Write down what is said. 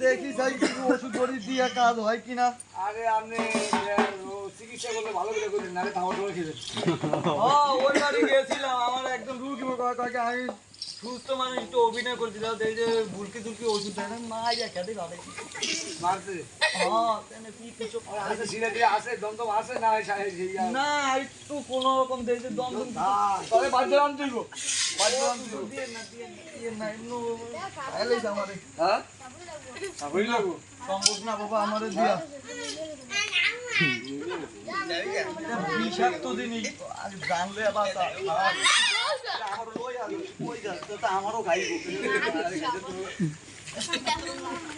দেখি যাই কিছু ওষুধ দিয়ে কাজ হয় কিনা আরে আপনি চিকিৎসা করলে ভালো করে করলেন নাহলে তামার করে খেলেন হ্যাঁ ওই বাড়ি গেছিলাম, আমার একদম রুগী আমি সুস্থ মানুষ একটু অভিনয় করছিলাম এই যে বুলকি টুলকি ওষুধ দেয় না। মা যা খেতে ভালো মারছে। হ্যাঁ কি কিছু আছে আছে দমদম আছে না আর- না একটু কোন রকম তবে আন আন দিয়ে না দিয়ে না এমন খাইলেই আমারে। হ্যাঁ? বুঝলি লাগবো সম্ভব না বাবা আমারে দিয়া। বিষাক্ত জিনিস। আজ জানলে আবার Ya, 多呀，多着，这 loyal. Boy.